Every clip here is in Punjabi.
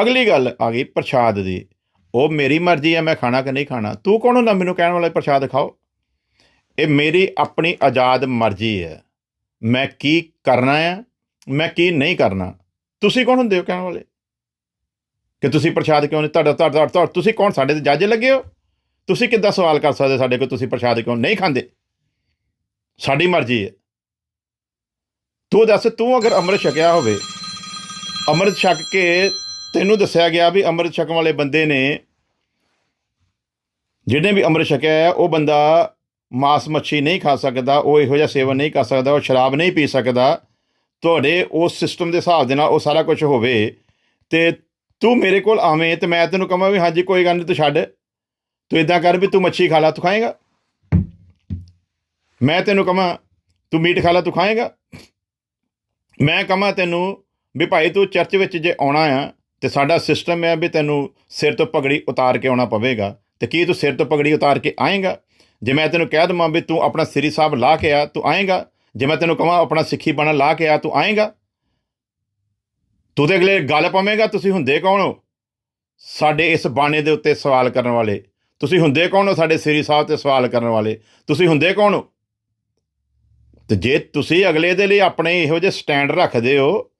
ਅਗਲੀ ਗੱਲ ਆ ਗਈ ਪ੍ਰਸ਼ਾਦ ਦੀ। ਉਹ ਮੇਰੀ ਮਰਜ਼ੀ ਹੈ ਮੈਂ ਖਾਣਾ ਕਿ ਨਹੀਂ ਖਾਣਾ। ਤੂੰ ਕੌਣ ਹੁੰਦਾ ਮੈਨੂੰ ਕਹਿਣ ਵਾਲਾ ਪ੍ਰਸ਼ਾਦ ਖਾਓ? ਇਹ ਮੇਰੀ ਆਪਣੀ ਆਜ਼ਾਦ ਮਰਜ਼ੀ ਹੈ। ਮੈਂ ਕੀ ਕਰਨਾ ਹੈ ਮੈਂ ਕੀ ਨਹੀਂ ਕਰਨਾ। ਤੁਸੀਂ ਕੌਣ ਹੁੰਦੇ ਹੋ ਕਹਿਣ ਵਾਲੇ? ਕਿ ਤੁਸੀਂ ਪ੍ਰਸ਼ਾਦ ਕਿਉਂ ਨਹੀਂ ਤੁਹਾਡਾ ਤੁਹਾਡਾ, ਤੁਹਾਡਾ- ਤੁਸੀਂ ਕੌਣ? ਸਾਡੇ ਤੇ ਜੱਜ ਲੱਗੇ ਹੋ? ਤੁਸੀਂ ਕਿੱਦਾਂ ਸਵਾਲ ਕਰ ਸਕਦੇ ਸਾਡੇ ਕੋਲ ਤੁਸੀਂ ਪ੍ਰਸ਼ਾਦ ਕਿਉਂ ਨਹੀਂ ਖਾਂਦੇ? ਸਾਡੀ ਮਰਜ਼ੀ ਹੈ। ਤੂੰ ਦੱਸ, ਤੂੰ ਅਗਰ ਅੰਮ੍ਰਿਤ ਛਕਿਆ ਹੋਵੇ, ਅੰਮ੍ਰਿਤ ਛਕ ਕੇ ਤੈਨੂੰ ਦੱਸਿਆ ਗਿਆ ਵੀ ਅੰਮ੍ਰਿਤ ਛਕਣ ਵਾਲੇ ਬੰਦੇ ਨੇ, ਜਿਹਨੇ ਵੀ ਅੰਮ੍ਰਿਤ ਛਕਿਆ ਹੈ, ਉਹ ਬੰਦਾ ਮਾਸ ਮੱਛੀ ਨਹੀਂ ਖਾ ਸਕਦਾ, ਉਹ ਇਹੋ ਜਿਹਾ ਸੇਵਨ ਨਹੀਂ ਕਰ ਸਕਦਾ, ਉਹ ਸ਼ਰਾਬ ਨਹੀਂ ਪੀ ਸਕਦਾ। ਤੁਹਾਡੇ ਉਸ ਸਿਸਟਮ ਦੇ ਹਿਸਾਬ ਦੇ ਨਾਲ ਉਹ ਸਾਰਾ ਕੁਝ ਹੋਵੇ ਤੇ ਤੂੰ ਮੇਰੇ ਕੋਲ ਆਵੇਂ ਤੇ ਮੈਂ ਤੈਨੂੰ ਕਹਾਂ ਵੀ ਹਾਂਜੀ, ਕੋਈ ਗੱਲ ਨਹੀਂ, ਤੂੰ ਛੱਡ। ਤੂੰ ਇਦਾਂ ਕਰ ਵੀ ਤੂੰ ਮੱਛੀ ਖਾ ਲਾ, ਤੂੰ ਖਾਏਗਾ। ਮੈਂ ਤੈਨੂੰ ਕਹਾਂ, ਤੂੰ ਮੀਟ ਖਾ ਲਾ, ਤੂੰ ਖਾਏਗਾ। ਮੈਂ ਕਹਾਂ ਤੈਨੂੰ ਵੀ ਭਾਈ ਤੂੰ ਚਰਚ ਵਿੱਚ ਜੇ ਆਉਣਾ ਆ ਤੇ ਸਾਡਾ ਸਿਸਟਮ ਹੈ ਵੀ ਤੈਨੂੰ ਸਿਰ ਤੋਂ ਪਗੜੀ ਉਤਾਰ ਕੇ ਆਉਣਾ ਪਵੇਗਾ। ਤੇ ਕੀ ਤੂੰ ਸਿਰ ਤੋਂ ਪਗੜੀ ਉਤਾਰ ਕੇ ਆਏਗਾ? ਜੇ ਮੈਂ ਤੈਨੂੰ ਕਹਿ ਦਵਾਂ ਵੀ ਤੂੰ ਆਪਣਾ ਸ੍ਰੀ ਸਾਹਿਬ ਲਾ ਕੇ ਆ, ਤੂੰ ਆਏਗਾ। ਜੇ ਮੈਂ ਤੈਨੂੰ ਕਹਾਂ ਆਪਣਾ ਸਿੱਖੀ ਬਾਣਾ ਲਾ ਕੇ ਆ, ਤੂੰ ਆਏਗਾ। ਤੂੰ ਤੇ ਅਗਲੇ ਗੱਲ ਪਾਵੇਂਗਾ, ਤੁਸੀਂ ਹੁੰਦੇ ਕੌਣ ਹੋ? ਸਾਡੇ ਇਸ ਬਾਣੇ ਦੇ ਉੱਤੇ ਸਵਾਲ ਕਰਨ ਵਾਲੇ। ਤੁਸੀਂ ਹੁੰਦੇ ਕੌਣ ਹੋ ਸਾਡੇ ਸ੍ਰੀ ਸਾਹਿਬ ਤੇ ਸਵਾਲ ਕਰਨ ਵਾਲੇ? ਤੁਸੀਂ ਹੁੰਦੇ ਕੌਣ ਹੋ? ਤੇ ਜੇ ਤੁਸੀਂ ਅਗਲੇ ਦੇ ਲਈ ਆਪਣੇ ਇਹੋ ਜਿਹੇ ਸਟੈਂਡ ਰੱਖਦੇ ਹੋ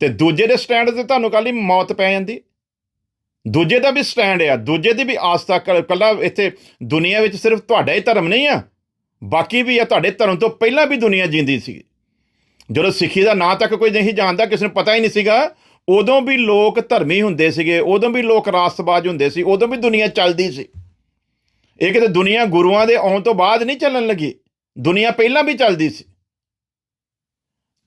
ਤੇ ਦੂਜੇ ਦੇ ਸਟੈਂਡ ਤੇ ਤੁਹਾਨੂੰ ਕੱਲ ਮੌਤ ਪੈ ਜਾਂਦੀ। ਦੂਜੇ ਦਾ ਵੀ ਸਟੈਂਡ ਆ, ਦੂਜੇ ਦੀ ਵੀ ਆਸਥਾ ਕੱਲਾ ਇੱਥੇ ਦੁਨੀਆ ਵਿੱਚ ਸਿਰਫ ਤੁਹਾਡਾ ਹੀ ਧਰਮ ਨਹੀਂ ਆ, ਬਾਕੀ ਵੀ ਆ ਤੁਹਾਡੇ ਧਰਮ ਤੋਂ ਪਹਿਲਾਂ ਵੀ ਦੁਨੀਆ ਜਿੰਦੀ ਸੀ। ਜਦੋਂ ਸਿੱਖੀ ਦਾ ਨਾਂ ਤੱਕ ਕੋਈ ਨਹੀਂ ਜਾਣਦਾ, ਕਿਸੇ ਨੂੰ ਪਤਾ ਹੀ ਨਹੀਂ ਸੀਗਾ, ਉਦੋਂ ਵੀ ਲੋਕ ਧਰਮੀ ਹੁੰਦੇ ਸੀਗੇ, ਉਦੋਂ ਵੀ ਲੋਕ ਰਾਸਤਬਾਜ਼ ਹੁੰਦੇ ਸੀ, ਉਦੋਂ ਵੀ ਦੁਨੀਆ ਚੱਲਦੀ ਸੀ। ਇਹ ਕਿਤੇ ਦੁਨੀਆ ਗੁਰੂਆਂ ਦੇ ਆਉਣ ਤੋਂ ਬਾਅਦ ਨਹੀਂ ਚੱਲਣ ਲੱਗੀ, ਦੁਨੀਆ ਪਹਿਲਾਂ ਵੀ ਚੱਲਦੀ ਸੀ।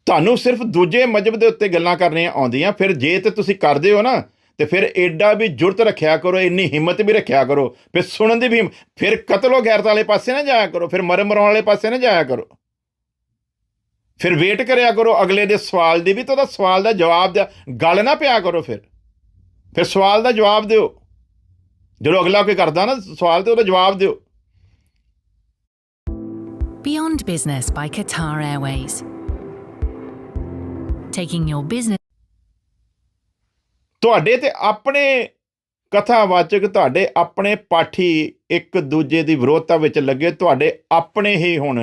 ਤੁਹਾਨੂੰ ਸਿਰਫ ਦੂਜੇ ਮਜਬ ਦੇ ਉੱਤੇ ਗੱਲਾਂ ਕਰਨੀਆਂ ਆਉਂਦੀਆਂ, ਫਿਰ ਜੇ ਤੇ ਤੁਸੀਂ ਕਰਦੇ ਹੋ ਨਾ, ਤੇ ਫਿਰ ਐਡਾ ਵੀ ਜੁਰਤ ਰੱਖਿਆ ਕਰੋ, ਇੰਨੀ ਹਿੰਮਤ ਵੀ ਰੱਖਿਆ ਕਰੋ, ਫਿਰ ਸੁਣਨ ਦੀ ਵੀ ਫਿਰ ਕਤਲੋ ਗੈਰਤ ਵਾਲੇ ਪਾਸੇ ਨਾ ਜਾਇਆ ਕਰੋ, ਫਿਰ ਮਰ ਮਰਾਉਣ ਵਾਲੇ ਪਾਸੇ ਨਾ ਜਾਇਆ ਕਰੋ। ਫਿਰ ਵੇਟ ਕਰਿਆ ਕਰੋ, ਅਗਲੇ ਦੇ ਸਵਾਲ ਦੀ ਵੀ ਤਾਂ ਉਹਦਾ ਸਵਾਲ ਦਾ ਜਵਾਬ ਦਿਆ, ਗੱਲ ਨਾ ਪਿਆ ਕਰੋ ਫਿਰ। ਫਿਰ ਸਵਾਲ ਦਾ ਜਵਾਬ ਦਿਓ। ਜਦੋਂ ਅਗਲਾ ਕੋਈ ਕਰਦਾ ਨਾ ਸਵਾਲ ਤੇ ਉਹਦਾ ਜਵਾਬ ਦਿਓ। Beyond Business by Qatar Airways. Taking your business. ਤੁਹਾਡੇ ਤੇ ਆਪਣੇ ਕਥਾਵਾਚਕ ਤੁਹਾਡੇ ਆਪਣੇ ਪਾਠੀ ਇੱਕ ਦੂਜੇ ਦੀ ਵਿਰੋਧਤਾ ਵਿੱਚ ਲੱਗੇ ਤੁਹਾਡੇ ਆਪਣੇ ਹੀ ਹੁਣ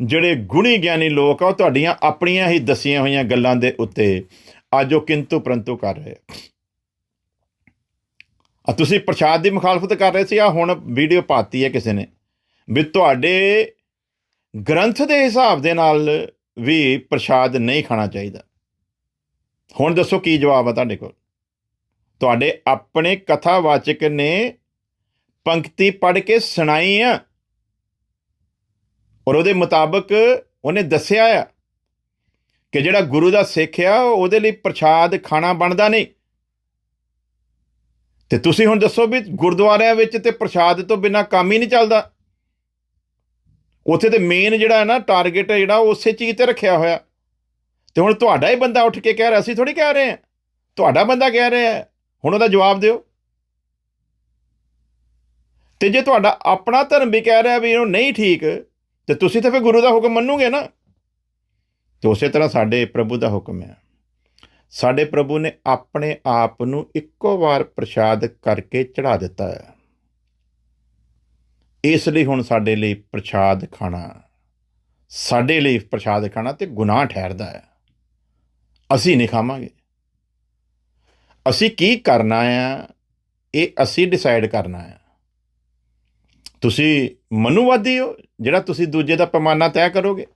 ਜਿਹੜੇ ਗੁਣੀ ਗਿਆਨੀ ਲੋਕ ਆ, ਉਹ ਤੁਹਾਡੀਆਂ ਆਪਣੀਆਂ ਹੀ ਦਸੀਆਂ ਹੋਈਆਂ ਗੱਲਾਂ ਦੇ ਉੱਤੇ ਅੱਜ ਉਹ ਕਿੰਤੂ ਪਰੰਤੂ ਕਰ ਰਹੇ ਆ। ਤੁਸੀਂ ਪ੍ਰਸ਼ਾਦ ਦੀ ਮੁਖਾਲਫਤ ਕਰ ਰਹੇ ਸੀ, ਆ ਹੁਣ ਵੀਡੀਓ ਪਾਤੀ ਹੈ ਕਿਸੇ ਨੇ ਵੀ ਤੁਹਾਡੇ ਗ੍ਰੰਥ ਦੇ ਹਿਸਾਬ ਦੇ ਨਾਲ ਵੀ ਪ੍ਰਸ਼ਾਦ ਨਹੀਂ ਖਾਣਾ ਚਾਹੀਦਾ। ਹੁਣ ਦੱਸੋ ਕੀ ਜਵਾਬ ਆ ਤੁਹਾਡੇ ਕੋਲ? ਤੁਹਾਡੇ ਆਪਣੇ ਕਥਾਵਾਚਕ ਨੇ ਪੰਕਤੀ ਪੜ੍ਹ ਕੇ ਸੁਣਾਈ ਆ ਔਰ ਉਹਦੇ ਮੁਤਾਬਕ ਉਹਨੇ ਦੱਸਿਆ ਆ ਕਿ ਜਿਹੜਾ ਗੁਰੂ ਦਾ ਸਿੱਖ ਆ, ਉਹਦੇ ਲਈ ਪ੍ਰਸ਼ਾਦ ਖਾਣਾ ਬਣਦਾ ਨਹੀਂ। ਤੇ ਤੁਸੀਂ ਹੁਣ ਦੱਸੋ ਵੀ ਗੁਰਦੁਆਰਿਆਂ ਵਿੱਚ ਤੇ ਪ੍ਰਸ਼ਾਦ ਤੋਂ ਬਿਨਾ ਕੰਮ ਹੀ ਨਹੀਂ ਚੱਲਦਾ। ਉੱਥੇ ਤੇ ਮੇਨ ਜਿਹੜਾ ਹੈ ਨਾ ਟਾਰਗੇਟ ਹੈ ਜਿਹੜਾ, ਉਹ ਉਸੇ ਚੀਜ਼ ਤੇ ਰੱਖਿਆ ਹੋਇਆ। ਤੇ ਹੁਣ ਤੁਹਾਡਾ ਹੀ ਬੰਦਾ ਉੱਠ ਕੇ ਕਹਿ ਰਿਹਾ, ਅਸੀਂ ਥੋੜੀ ਕਹਿ ਰਹੇ ਹਾਂ। ਤੁਹਾਡਾ ਬੰਦਾ ਕਹਿ ਰਿਹਾ ਹੈ। ਹੁਣ ਉਹਦਾ ਜਵਾਬ ਦਿਓ। ਤੇ ਜੇ ਤੁਹਾਡਾ ਆਪਣਾ ਧਰਮ ਵੀ ਕਹਿ ਰਿਹਾ ਵੀ ਇਹਨੂੰ ਨਹੀਂ ਠੀਕ, ਤੇ ਤੁਸੀਂ ਤਾਂ ਫਿਰ ਗੁਰੂ ਦਾ ਹੁਕਮ ਮੰਨੋਗੇ ਨਾ। ਤੇ ਉਸੇ ਤਰ੍ਹਾਂ ਸਾਡੇ ਪ੍ਰਭੂ ਦਾ ਹੁਕਮ ਹੈ। ਸਾਡੇ ਪ੍ਰਭੂ ਨੇ ਆਪਣੇ ਆਪ ਨੂੰ ਇੱਕੋ ਵਾਰ ਪ੍ਰਸ਼ਾਦ ਕਰਕੇ ਚੜਾ ਦਿੱਤਾ ਹੈ। ਇਸ ਲਈ ਹੁਣ ਸਾਡੇ ਲਈ ਪ੍ਰਸ਼ਾਦ ਖਾਣਾ, ਸਾਡੇ ਲਈ ਪ੍ਰਸ਼ਾਦ ਖਾਣਾ ਤੇ ਗੁਨਾਹ ਠਹਿਰਦਾ ਹੈ। ਅਸੀਂ ਨਹੀਂ ਖਾਵਾਂਗੇ। ਅਸੀਂ ਕੀ ਕਰਨਾ ਆ, ਇਹ ਅਸੀਂ ਡਿਸਾਈਡ ਕਰਨਾ ਆ। ਤੁਸੀਂ ਮਨੁਵਾਦੀ ਹੋ, ਜਿਹੜਾ ਤੁਸੀਂ ਦੂਜੇ ਦਾ ਪੈਮਾਨਾ ਤੈਅ ਕਰੋਗੇ।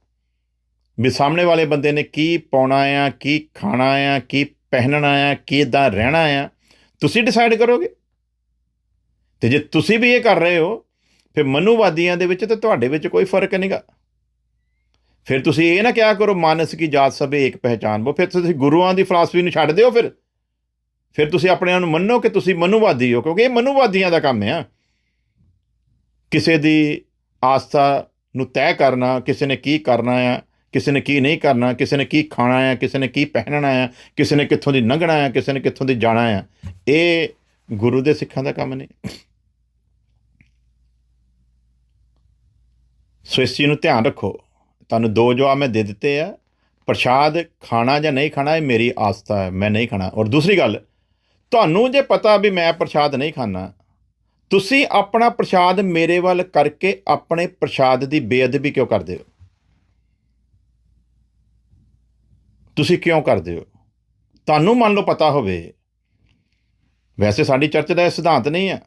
ਵੀ ਸਾਹਮਣੇ ਵਾਲੇ ਬੰਦੇ ਨੇ ਕੀ ਪਾਉਣਾ ਆ, ਕੀ ਖਾਣਾ ਆ, ਕੀ ਪਹਿਨਣਾ ਆ, ਕਿਦਾਂ ਰਹਿਣਾ ਆ, ਤੁਸੀਂ ਡਿਸਾਈਡ ਕਰੋਗੇ। ਤੇ ਜੇ ਤੁਸੀਂ ਵੀ ਇਹ ਕਰ ਰਹੇ ਹੋ ਫਿਰ ਮਨੁਵਾਦੀਆਂ ਦੇ ਵਿੱਚ ਤੇ ਤੁਹਾਡੇ ਵਿੱਚ ਕੋਈ ਫ਼ਰਕ ਨਹੀਂਗਾ। ਫਿਰ ਤੁਸੀਂ ਇਹ ਨਾ ਕਿਹਾ ਕਰੋ, ਮਾਨਸ ਕੀ ਜਾਤ ਸਭੇ ਇੱਕ ਪਹਿਚਾਨ ਬੋ। ਫਿਰ ਤੁਸੀਂ ਗੁਰੂਆਂ ਦੀ ਫਲਸਫੀ ਨੂੰ ਛੱਡ ਦਿਓ ਫਿਰ। ਫਿਰ ਤੁਸੀਂ ਆਪਣੇ ਆਪ ਨੂੰ ਮੰਨੋ ਕਿ ਤੁਸੀਂ ਮਨੁਵਾਦੀ ਹੋ, ਕਿਉਂਕਿ ਇਹ ਮਨੁਵਾਦੀਆਂ ਦਾ ਕੰਮ ਹੈ ਕਿਸੇ ਦੀ ਆਸਥਾ ਨੂੰ ਤੈਅ ਕਰਨਾ, ਕਿਸੇ ਨੇ ਕੀ ਕਰਨਾ ਆ, ਕਿਸੇ ਨੇ ਕੀ ਨਹੀਂ ਕਰਨਾ, ਕਿਸੇ ਨੇ ਕੀ ਖਾਣਾ ਆ, ਕਿਸੇ ਨੇ ਕੀ ਪਹਿਨਣਾ ਆ, ਕਿਸੇ ਨੇ ਕਿੱਥੋਂ ਦੀ ਲੰਘਣਾ ਆ, ਕਿਸੇ ਨੇ ਕਿੱਥੋਂ ਦੀ ਜਾਣਾ ਆ, ਇਹ ਗੁਰੂ ਦੇ ਸਿੱਖਾਂ ਦਾ ਕੰਮ ਨਹੀਂ। ਸੋ ਇਸ ਚੀਜ਼ ਨੂੰ ਧਿਆਨ ਰੱਖੋ। ਤੁਹਾਨੂੰ ਦੋ ਜਵਾਬ ਮੈਂ ਦੇ ਦਿੱਤੇ ਆ। ਪ੍ਰਸ਼ਾਦ ਖਾਣਾ ਜਾਂ ਨਹੀਂ ਖਾਣਾ, ਇਹ ਮੇਰੀ ਆਸਥਾ ਹੈ, ਮੈਂ ਨਹੀਂ ਖਾਣਾ। ਔਰ ਦੂਸਰੀ ਗੱਲ, ਤੁਹਾਨੂੰ ਜੇ ਪਤਾ ਵੀ ਮੈਂ ਪ੍ਰਸ਼ਾਦ ਨਹੀਂ ਖਾਣਾ ਤੁਸੀਂ ਆਪਣਾ ਪ੍ਰਸ਼ਾਦ ਮੇਰੇ ਵੱਲ ਕਰਕੇ ਆਪਣੇ ਪ੍ਰਸ਼ਾਦ ਦੀ ਬੇਅਦਬੀ ਕਿਉਂ ਕਰਦੇ ਹੋ? ਤੁਸੀਂ ਕਿਉਂ ਕਰਦੇ ਹੋ? ਤੁਹਾਨੂੰ ਮੰਨ ਲਓ ਪਤਾ ਹੋਵੇ। ਵੈਸੇ ਸਾਡੀ ਚਰਚ ਦਾ ਇਹ ਸਿਧਾਂਤ ਨਹੀਂ ਹੈ।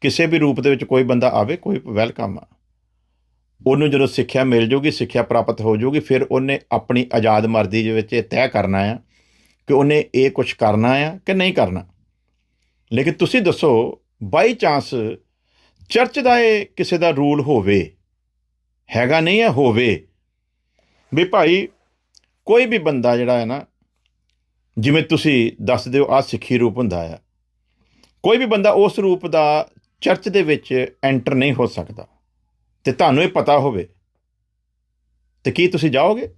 ਕਿਸੇ ਵੀ ਰੂਪ ਦੇ ਵਿੱਚ ਕੋਈ ਬੰਦਾ ਆਵੇ, ਕੋਈ ਵੈਲਕਮ ਆ। ਉਹਨੂੰ ਜਦੋਂ ਸਿੱਖਿਆ ਮਿਲ ਜੂਗੀ, ਸਿੱਖਿਆ ਪ੍ਰਾਪਤ ਹੋ ਜੂਗੀ, ਫਿਰ ਉਹਨੇ ਆਪਣੀ ਆਜ਼ਾਦ ਮਰਜ਼ੀ ਦੇ ਵਿੱਚ ਇਹ ਤੈਅ ਕਰਨਾ ਆ ਕਿ ਉਹਨੇ ਇਹ ਕੁਝ ਕਰਨਾ ਆ ਕਿ ਨਹੀਂ ਕਰਨਾ। ਲੇਕਿਨ ਤੁਸੀਂ ਦੱਸੋ ਬਾਈ ਚਾਂਸ ਚਰਚ ਦਾ ਇਹ ਕਿਸੇ ਦਾ ਰੂਲ ਹੋਵੇ, ਹੈਗਾ ਨਹੀਂ ਹੈ ਹੋਵੇ। ਵੀ ਭਾਈ, ਕੋਈ ਵੀ ਬੰਦਾ ਜਿਹੜਾ ਹੈ ਨਾ, ਜਿਵੇਂ ਤੁਸੀਂ ਦੱਸਦੇ ਹੋ ਆ ਸਿੱਖੀ ਰੂਪ ਹੁੰਦਾ ਆ। ਕੋਈ ਵੀ ਬੰਦਾ ਉਸ ਰੂਪ ਦਾ ਚਰਚ ਦੇ ਵਿੱਚ ਐਂਟਰ ਨਹੀਂ ਹੋ ਸਕਦਾ। ਤੇ ਤੁਹਾਨੂੰ ਇਹ ਪਤਾ ਹੋਵੇ। ਤੇ ਕੀ ਤੁਸੀਂ ਜਾਓਗੇ?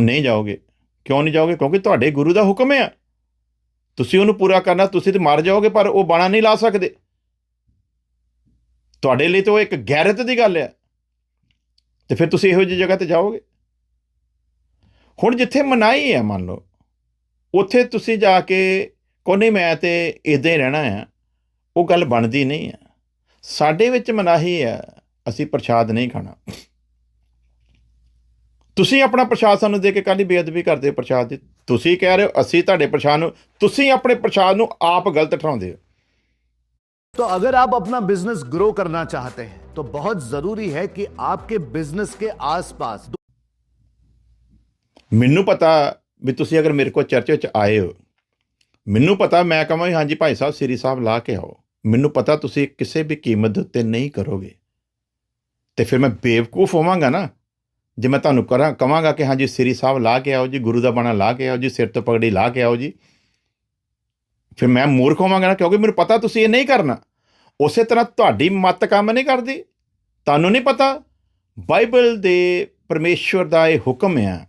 ਨਹੀਂ ਜਾਓਗੇ। ਕਿਉਂ ਨਹੀਂ ਜਾਓਗੇ? ਕਿਉਂਕਿ ਤੁਹਾਡੇ ਗੁਰੂ ਦਾ ਹੁਕਮ ਹੈ। ਤੁਸੀਂ ਉਹਨੂੰ ਪੂਰਾ ਕਰਨਾ, ਤੁਸੀਂ ਤੇ ਮਰ ਜਾਓਗੇ, ਪਰ ਉਹ ਬਾਣਾ ਨਹੀਂ ਲਾ ਸਕਦੇ। ਤੁਹਾਡੇ ਲਈ ਤਾਂ ਉਹ ਇੱਕ ਗੈਰਤ ਦੀ ਗੱਲ ਹੈ। ਤੇ ਫਿਰ ਤੁਸੀਂ ਇਹੋ ਜਿਹੀ ਜਗ੍ਹਾ ਤੇ ਜਾਓਗੇ? ਹੁਣ ਜਿੱਥੇ ਮਨਾਈ ਹੈ, ਮੰਨ ਲਓ, ਉੱਥੇ ਤੁਸੀਂ ਜਾ ਕੇ ਕੋਨੇ ਮੈਂ ਤੇ ਇਦਾਂ ਹੀ ਰਹਿਣਾ ਆ। ਉਹ ਗੱਲ ਬਣਦੀ ਨਹੀਂ ਹੈ ਸਾਡੇ ਵਿੱਚ ਮਨਾਹੀ ਹੈ ਅਸੀਂ ਪ੍ਰਸ਼ਾਦ ਨਹੀਂ ਖਾਣਾ ਤੁਸੀਂ ਆਪਣਾ ਪ੍ਰਸ਼ਾਦ ਸਾਨੂੰ ਦੇ ਕੇ ਕਾਹਦੀ ਬੇਅਦਬੀ ਕਰਦੇ ਹੋ ਪ੍ਰਸ਼ਾਦ ਦੀ ਤੁਸੀਂ ਕਹਿ ਰਹੇ ਹੋ ਅਸੀਂ ਤੁਹਾਡੇ ਪ੍ਰਸ਼ਾਦ ਨੂੰ ਤੁਸੀਂ ਆਪਣੇ ਪ੍ਰਸ਼ਾਦ ਨੂੰ ਆਪ ਗਲਤ ਠਹਿਰਾਉਂਦੇ ਹੋ तो अगर आप अपना बिजनेस ग्रो करना चाहते हैं तो बहुत जरूरी है कि आपके बिजनेस के आसपास ਮੈਨੂੰ ਪਤਾ ਵੀ ਤੁਸੀਂ ਅਗਰ ਮੇਰੇ ਕੋਲ ਚਰਚ ਵਿੱਚ ਆਏ ਹੋ ਮੈਨੂੰ ਪਤਾ ਮੈਂ ਕਹਾਂ ਵੀ ਹਾਂਜੀ ਭਾਈ ਸਾਹਿਬ ਸ੍ਰੀ ਸਾਹਿਬ ਲਾ ਕੇ ਆਓ ਮੈਨੂੰ ਪਤਾ ਤੁਸੀਂ ਕਿਸੇ ਵੀ ਕੀਮਤ ਦੇ ਉੱਤੇ ਨਹੀਂ ਕਰੋਗੇ। ਤੇ ਫਿਰ ਮੈਂ ਬੇਵਕੂਫ ਹੋਵਾਂਗਾ ਨਾ। ਜੇ ਮੈਂ ਤੁਹਾਨੂੰ ਕਰਾਂ, ਕਵਾਂਗਾ ਕਿ ਹਾਂਜੀ ਸ੍ਰੀ ਸਾਹਿਬ ਲਾ ਕੇ ਆਓ ਜੀ, ਗੁਰੂ ਦਾ ਬਾਣਾ ਲਾ ਕੇ ਆਓ ਜੀ, ਸਿਰ ਤੋਂ ਪਗੜੀ ਲਾ ਕੇ ਆਓ ਜੀ। ਫਿਰ ਮੈਂ ਮੂਰਖ ਹੋਵਾਂਗਾ ਨਾ, ਕਿਉਂਕਿ ਮੈਨੂੰ ਪਤਾ ਤੁਸੀਂ ਇਹ ਨਹੀਂ ਕਰਨਾ। ਉਸੇ ਤਰ੍ਹਾਂ ਤੁਹਾਡੀ ਮਤ ਕੰਮ ਨਹੀਂ ਕਰਦੀ। ਤੁਹਾਨੂੰ ਨਹੀਂ ਪਤਾ, ਬਾਈਬਲ ਦੇ ਪਰਮੇਸ਼ਵਰ ਦਾ ਇਹ ਹੁਕਮ ਹੈ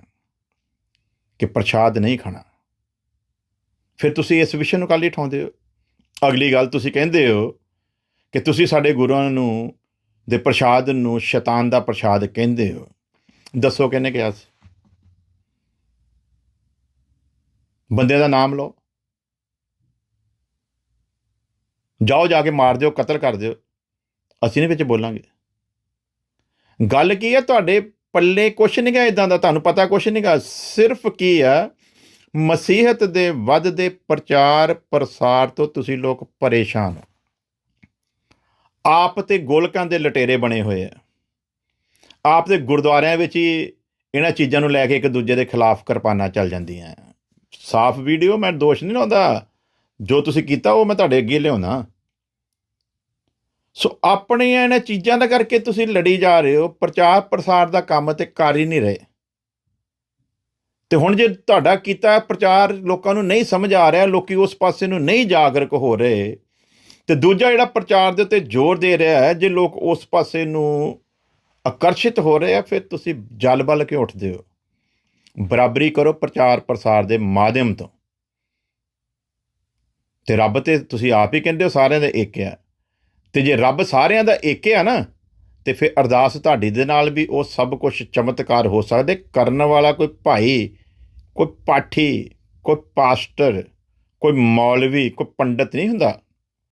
ਕਿ ਪ੍ਰਸ਼ਾਦ ਨਹੀਂ ਖਾਣਾ। ਫਿਰ ਤੁਸੀਂ ਇਸ ਵਿਸ਼ੇ ਨੂੰ ਕੱਲ ਹੀ ਠਾਉਂਦੇ ਹੋ? ਅਗਲੀ ਗੱਲ ਤੁਸੀਂ ਕਹਿੰਦੇ ਹੋ ਕਿ ਤੁਸੀਂ ਸਾਡੇ ਗੁਰੂਆਂ ਨੂੰ, ਦੇ ਪ੍ਰਸ਼ਾਦ ਨੂੰ ਸ਼ੈਤਾਨ ਦਾ ਪ੍ਰਸ਼ਾਦ ਕਹਿੰਦੇ ਹੋ। ਦੱਸੋ ਕਿਹਨੇ ਕਿਹਾ ਸੀ? ਬੰਦੇ ਦਾ ਨਾਮ ਲਓ। ਜਾਓ ਜਾ ਕੇ ਮਾਰ ਦਿਓ, ਕਤਲ ਕਰ ਦਿਓ। ਅਸੀਂ ਨਹੀਂ ਵਿੱਚ ਬੋਲਾਂਗੇ। ਗੱਲ ਕੀ ਹੈ? ਤੁਹਾਡੇ ਪੱਲੇ ਕੁਛ ਨਹੀਂ ਗਾ ਇਦਾਂ ਦਾ। ਤੁਹਾਨੂੰ ਪਤਾ ਕੁਛ ਨਹੀਂ ਗਾ। ਸਿਰਫ ਕੀ ਆ ਮਸੀਹਤ ਦੇ ਵੱਧਦੇ ਪ੍ਰਚਾਰ ਪ੍ਰਸਾਰ ਤੋਂ ਤੁਸੀਂ ਲੋਕ ਪਰੇਸ਼ਾਨ ਹੋ। ਆਪ ਤੇ ਗੋਲਕਾਂ ਦੇ ਲਟੇਰੇ ਬਣੇ ਹੋਏ ਆ। ਆਪ ਦੇ ਗੁਰਦੁਆਰਿਆਂ ਵਿੱਚ ਹੀ ਇਹਨਾਂ ਚੀਜ਼ਾਂ ਨੂੰ ਲੈ ਕੇ ਇੱਕ ਦੂਜੇ ਦੇ ਖਿਲਾਫ ਕਿਰਪਾਨਾਂ ਚੱਲ ਜਾਂਦੀਆਂ ਸਾਫ਼ ਵੀਡੀਓ, ਮੈਂ ਦੋਸ਼ ਨਹੀਂ ਲਾਉਂਦਾ। ਜੋ ਤੁਸੀਂ ਕੀਤਾ, ਉਹ ਮੈਂ ਤੁਹਾਡੇ ਅੱਗੇ ਲਿਆਉਣਾ। ਸੋ ਆਪਣੀਆਂ ਇਹਨਾਂ ਚੀਜ਼ਾਂ ਦਾ ਕਰਕੇ ਤੁਸੀਂ ਲੜੀ ਜਾ ਰਹੇ ਹੋ। ਪ੍ਰਚਾਰ ਪ੍ਰਸਾਰ ਦਾ ਕੰਮ ਤੇ ਕਰ ਹੀ ਨਹੀਂ ਰਹੇ। ਤੇ ਹੁਣ ਜੇ ਤੁਹਾਡਾ ਕੀਤਾ ਪ੍ਰਚਾਰ ਲੋਕਾਂ ਨੂੰ ਨਹੀਂ ਸਮਝ ਆ ਰਿਹਾ, ਲੋਕੀ ਉਸ ਪਾਸੇ ਨੂੰ ਨਹੀਂ ਜਾਗਰੂਕ ਹੋ ਰਹੇ, ਤੇ ਦੂਜਾ ਜਿਹੜਾ ਪ੍ਰਚਾਰ ਦੇ ਉੱਤੇ ਜ਼ੋਰ ਦੇ ਰਿਹਾ ਹੈ, ਜੇ ਲੋਕ ਉਸ ਪਾਸੇ ਨੂੰ ਆਕਰਸ਼ਿਤ ਹੋ ਰਹੇ ਆ, ਫਿਰ ਤੁਸੀਂ ਜਲ ਬਲ ਕੇ ਉੱਠਦੇ ਹੋ। ਬਰਾਬਰੀ ਕਰੋ ਪ੍ਰਚਾਰ ਪ੍ਰਸਾਰ ਦੇ ਮਾਧਿਅਮ ਤੋਂ। ਤੇ ਰੱਬ ਤੇ ਤੁਸੀਂ ਆਪ ਹੀ ਕਹਿੰਦੇ ਹੋ ਸਾਰਿਆਂ ਦਾ ਇੱਕ ਆ ਤੇ ਜੇ ਰੱਬ ਸਾਰਿਆਂ ਦਾ ਇੱਕ ਆ ਨਾ ਤੇ ਫਿਰ ਅਰਦਾਸ ਤੁਹਾਡੀ ਦੇ ਨਾਲ ਵੀ ਉਹ ਸਭ ਕੁਝ ਚਮਤਕਾਰ ਹੋ ਸਕਦੇ। ਕਰਨ ਵਾਲਾ ਕੋਈ ਭਾਈ, ਕੋਈ ਪਾਠੀ, ਕੋਈ ਪਾਸਟਰ, ਕੋਈ ਮੌਲਵੀ, ਕੋਈ ਪੰਡਤ ਨਹੀਂ ਹੁੰਦਾ।